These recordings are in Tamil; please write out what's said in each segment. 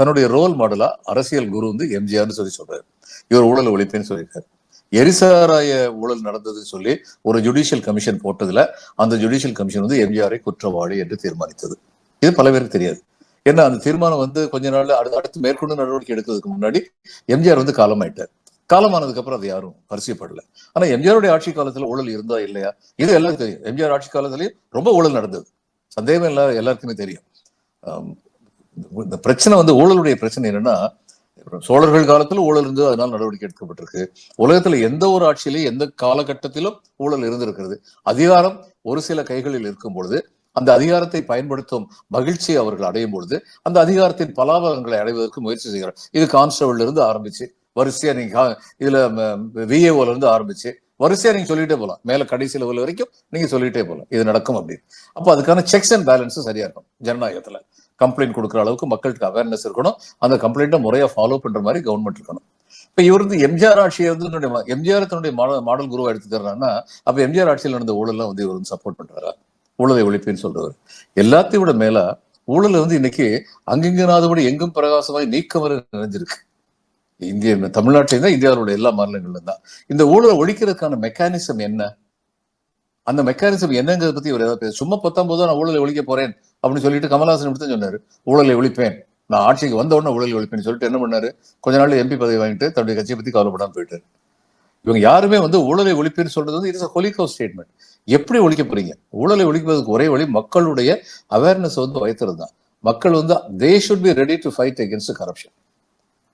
தன்னுடைய ரோல் மாடலா அரசியல் குரு வந்து எம்ஜிஆர்னு சொல்லி சொல்றாரு. இவர் ஊழல் ஒழிப்புன்னு சொல்லியிருக்காரு. எரிசாராய ஊழல் நடந்ததுன்னு சொல்லி ஒரு ஜுடிஷியல் கமிஷன் போட்டதுல அந்த ஜுடிஷியல் கமிஷன் வந்து எம்ஜிஆரை குற்றவாளி என்று தீர்மானித்தது. இது பல பேருக்கு தெரியாது. ஏன்னா அந்த தீர்மானம் வந்து கொஞ்ச நாள் அடுத்து அடுத்து மேற்கொண்டு நடவடிக்கை எடுக்கிறதுக்கு முன்னாடி எம்ஜிஆர் வந்து காலமாயிட்டார். காலமானதுக்கு அப்புறம் அது யாரும் பரிசீலப்படல ஆனா எம்ஜிஆருடைய ஆட்சி காலத்துல ஊழல் இருந்தா இல்லையா? இது எல்லாருக்கும் தெரியும். எம்ஜிஆர் ஆட்சி காலத்திலேயே ரொம்ப ஊழல் நடந்தது. சந்தேகம் எல்லா எல்லாருக்குமே தெரியும். இந்த பிரச்சனை வந்து ஊழலுடைய பிரச்சனை என்னன்னா சோழர்கள் காலத்துல ஊழல் இருந்து அதனால் நடவடிக்கை எடுக்கப்பட்டிருக்கு. உலகத்துல எந்த ஒரு ஆட்சியிலையும் எந்த காலகட்டத்திலும் ஊழல் இருந்திருக்கிறது. அதிகாரம் ஒரு சில கைகளில் இருக்கும் பொழுது அந்த அதிகாரத்தை பயன்படுத்தும் மகிழ்ச்சியை அவர்கள் அடையும் பொழுது அந்த அதிகாரத்தின் பலாபலங்களை அடைவதற்கு முயற்சி செய்கிறார். இது கான்ஸ்டபிள் இருந்து ஆரம்பிச்சு வரிசையா நீங்க இதுல விஏஓல இருந்து ஆரம்பிச்சு வரிசையா நீங்க சொல்லிட்டே போகலாம் மேல கடைசி லெவல் வரைக்கும் நீங்க சொல்லிட்டே போகலாம் இது நடக்கும் அப்படின்னு. அப்போ அதுக்கான செக்ஸ் அண்ட் பேலன்ஸும் சரியா இருக்கும் ஜனநாயகத்துல கம்ப்ளைண்ட் கொடுக்குற அளவுக்கு மக்களுக்கு அவேர்னஸ் இருக்கணும். அந்த கம்ப்ளைண்ட்டை முறையா ஃபாலோ பண்ற மாதிரி கவர்மெண்ட் இருக்கணும். இப்ப இவர் வந்து எம்ஜிஆர் ஆட்சியை வந்து தன்னுடைய எம்ஜிஆர் தன்னுடைய மாடல் மாடல் குருவா எடுத்துக்கிறாருன்னா அப்ப எம்ஜிஆர் ஆட்சியில் நடந்த ஊழல்லாம் வந்து இவர் வந்து சப்போர்ட் பண்றாரா? ஊழலை ஒழிப்புன்னு சொல்றவர். எல்லாத்தையும் விட மேல ஊழல் வந்து இன்னைக்கு அங்கிங்கனாதபடி எங்கும் பிரகாசமாய் நீக்கம் வரை நிறைஞ்சிருக்கு. இந்திய தமிழ்நாட்டில தான் இந்தியாவோட எல்லா மாநிலங்களிலும் தான். இந்த ஊழலை ஒழிக்கிறதுக்கான மெக்கானிசம் என்ன? அந்த மெக்கானிசம் என்னங்கிறத பத்தி இவர் ஏதாவது பேச சும்மா பத்தொன்பதோ நான் ஊழலை ஒழிக்க போறேன் அப்படின்னு சொல்லிட்டு கமல்ஹாசன் எடுத்து சொன்னாரு. ஊழலை ஒழிப்பேன். நான் ஆட்சிக்கு வந்த உடனே ஊழலை ஒழிப்பேன்னு சொல்லிட்டு என்ன பண்ணாரு? கொஞ்ச நாள் எம்பி பதவி வாங்கிட்டு தன்னுடைய கட்சியை பத்தி கவலைப்படாமல் போயிட்டாரு. இவங்க யாருமே வந்து ஊழலை ஒழிப்பேன்னு சொல்றது வந்து இட்ஸ் ஹொலிகோ ஸ்டேட்மெண்ட். எப்படி ஒழிக்க போறீங்க? ஊழலை ஒழிப்பதற்கு ஒரே வழி மக்களுடைய அவேர்னஸ் வந்து வைத்துறது தான் மக்கள் வந்து they should be ready to fight against corruption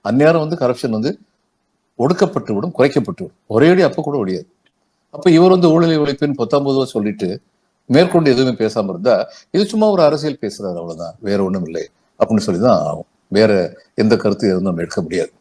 அந்நேரம் வந்து கரப்ஷன் வந்து ஒடுக்கப்பட்டு விடும் குறைக்கப்பட்டு விடும் ஒரேடி அப்போ கூட ஒழியாது அப்போ இவர் வந்து ஊழலை ஒழிப்புன்னு பத்தொன்பதுவா சொல்லிட்டு மேற்கொண்டு எதுவுமே பேசாமல் இருந்தா இது சும்மா ஒரு அரசியல் பேசுறாரு அவ்வளவுதான். வேற ஒன்றும் இல்லை. அப்படின்னு சொல்லிதான் ஆகும். வேற எந்த கருத்து எதுவும் நம்ம எடுக்க முடியாது.